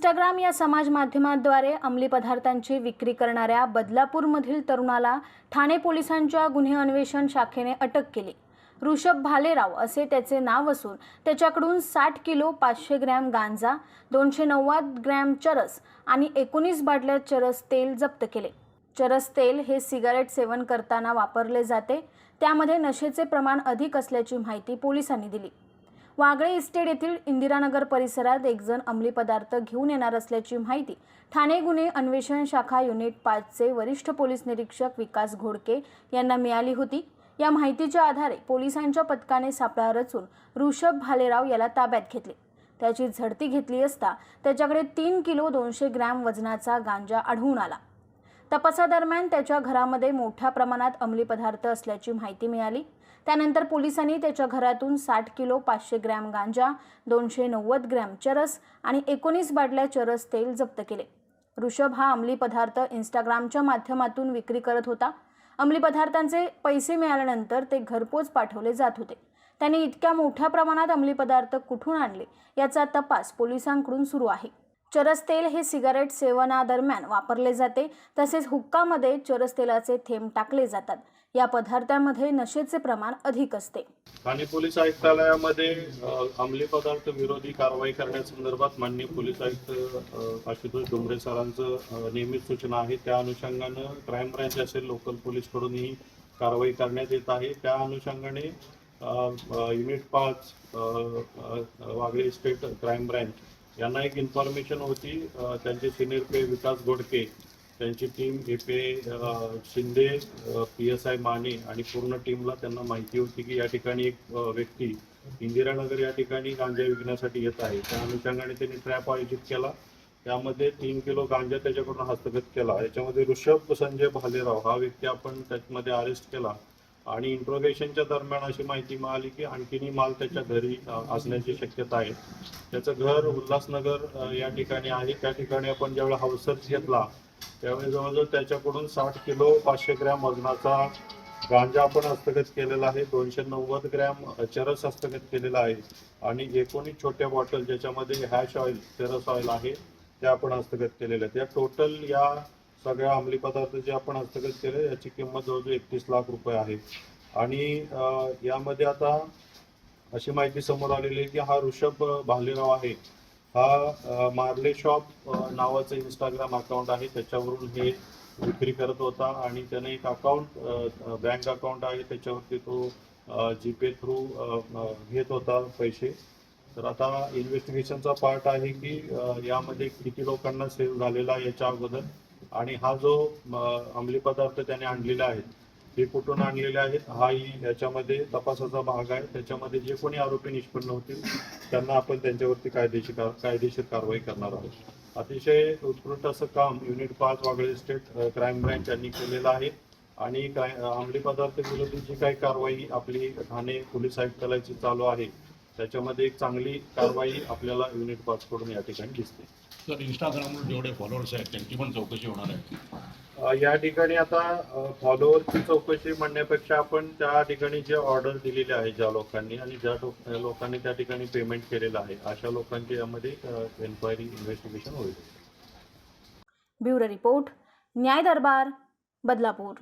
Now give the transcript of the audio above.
Instagram या समाज माध्यमाद्वारे अंमली पदार्थांची विक्री करणाऱ्या बदलापूरमधील तरुणाला ठाणे पोलिसांच्या गुन्हे अन्वेषण शाखेने अटक केली. ऋषभ भालेराव असे त्याचे नाव असून त्याच्याकडून साठ किलो पाचशे ग्रॅम गांजा दोनशे नव्वद ग्रॅम चरस आणि एकोणीस बाटल्या चरस तेल जप्त केले. चरस तेल हे सिगारेट सेवन करताना वापरले जाते. त्यामध्ये नशेचे प्रमाण अधिक असल्याची माहिती पोलिसांनी दिली. वागळे इस्टेट येथील इंदिरानगर परिसरात एकजण अंमली पदार्थ घेऊन येणार असल्याची माहिती ठाणे गुन्हे अन्वेषण शाखा युनिट पाचचे वरिष्ठ पोलीस निरीक्षक विकास घोडके यांना मिळाली होती. या माहितीच्या आधारे पोलिसांच्या पथकाने सापळा रचून ऋषभ भालेराव याला ताब्यात घेतले. त्याची झडती घेतली असता त्याच्याकडे तीन किलो दोनशे ग्रॅम वजनाचा गांजा आढळून आला. तपासादरम्यान त्याच्या घरामध्ये मोठ्या प्रमाणात अंमली पदार्थ असल्याची माहिती मिळाली. त्यानंतर पोलिसांनी त्याच्या घरातून साठ किलो पाचशे ग्रॅम गांजा दोनशे नव्वद ग्रॅम चरस आणि एकोणीस बाटल्या चरस तेल जप्त केले. ऋषभ हा अंमली पदार्थ इंस्टाग्रामच्या माध्यमातून विक्री करत होता. अंमली पदार्थांचे पैसे मिळाल्यानंतर ते घरपोच पाठवले जात होते. त्याने इतक्या मोठ्या प्रमाणात अंमली पदार्थ कुठून आणले याचा तपास पोलिसांकडून सुरू आहे. चरस तेल हे सिगारेट सेवनादरम्यान वापरले जाते. तसेच हुक्कामध्ये चरस तेलाचे थेंब टाकले जातात. या पदार्थामध्ये नशेचे प्रमाण अधिक असते. ठाणे पोलीस आयुक्तालयामध्ये अंमली पदार्थ विरोधी कारवाई करण्यासंदर्भात माननीय पोलीस आयुक्त आशुतोष डोंगरे सरांचं नियमित सूचना आहे. त्या अनुषंगानं क्राईम ब्रँच असेल लोकल पोलीसकडून ही कारवाई करण्यात येत आहे. त्या अनुषंगाने युनिट पाच वागळे स्टेट क्राईम ब्रँच यांना एक इन्फॉर्मेशन होती त्यांचे सिनियर पे विकास गोडके त्यांची टीम ए पे Shinde P S I Mane आणि पूर्ण टीमला त्यांना माहिती होती की या ठिकाणी एक व्यक्ती इंदिरानगर या ठिकाणी गांजा विकण्यासाठी येत आहे. त्या अनुषंगाने त्यांनी ट्रॅप आयोजित केला. त्यामध्ये तीन किलो गांजा त्याच्याकडून हस्तगत केला. याच्यामध्ये ऋषभ संजय भालेराव हा व्यक्ती आपण त्याच्यामध्ये अरेस्ट केला. आणि इंट्रोगेशनच्या दरम्यान अशी माहिती मिळाली की आणखीनही माल त्याच्या घरी असण्याची शक्यता आहे. त्याचं घर उल्हासनगर या ठिकाणी आहे. त्या ठिकाणी आपण ज्यावेळेला हौसर्स घेतला त्यावेळी जवळजवळ त्याच्याकडून साठ किलो पाचशे ग्रॅम वजनाचा गांजा आपण हस्तगत केलेला आहे. दोनशे नव्वद ग्रॅम चरस हस्तगत केलेला आहे. आणि एकोणीस छोट्या बॉटल ज्याच्यामध्ये हॅश ऑइल चरस ऑइल आहे त्या आपण हस्तगत केलेले आहेत. टोटल या सगळ्या अंमली पदार्थ जे आपण हस्तगत केले याची किंमत जवळजवळ एकतीस लाख रुपये आहे. आणि यामध्ये आता अशी माहिती समोर आलेली आहे की हा ऋषभ भालेराव आहे. हा मार्ले शॉप नावाचं इंस्टाग्राम अकाउंट आहे. त्याच्यावरून हे विक्री करत होता आणि त्याने एक अकाउंट बँक अकाउंट आहे. त्याच्यावरती तो जीपे थ्रू घेत होता पैसे. तर आता इन्व्हेस्टिगेशनचा पार्ट आहे की यामध्ये किती लोकांना सेव्ह झालेला याच्या अगोदर. आणि हा जो अंमली पदार्थ त्याने आणलेला आहे ते कुठून आणलेले आहेत हाही याच्यामध्ये तपासाचा भाग आहे. त्याच्यामध्ये जे कोणी आरोपी निष्पन्न होतील त्यांना आपण त्यांच्यावरती कायदेशीर कायदेशीर कारवाई करणार आहोत. अतिशय उत्कृष्ट असं काम युनिट पाच वागळे स्टेट क्राईम ब्रँच यांनी केलेलं आहे. आणि काय अंमली पदार्थ विरोधी जी काही कारवाई आपली ठाणे पोलीस आयुक्तालयाची चालू आहे त्याच्यामध्ये एक चांगली कारवाई आपल्याला युनिट पाच कडून या ठिकाणी दिसते. तर इंस्टाग्रामवर जेवढे फॉलोअर्स आहेत त्यांची पण चौकशी होणार आहे. या ठिकाणी आता फॉलोअरची चौकशी म्हणण्यापेक्षा आपण त्या ठिकाणी जे ऑर्डर दिलेले आहे ज्या लोकांनी आणि ज्या लोकांनी त्या ठिकाणी पेमेंट केलेलं आहे अशा लोकांची यामध्ये एन्क्वायरी इन्व्हेस्टिगेशन होईल. ब्युरो रिपोर्ट न्याय दरबार बदलापूर.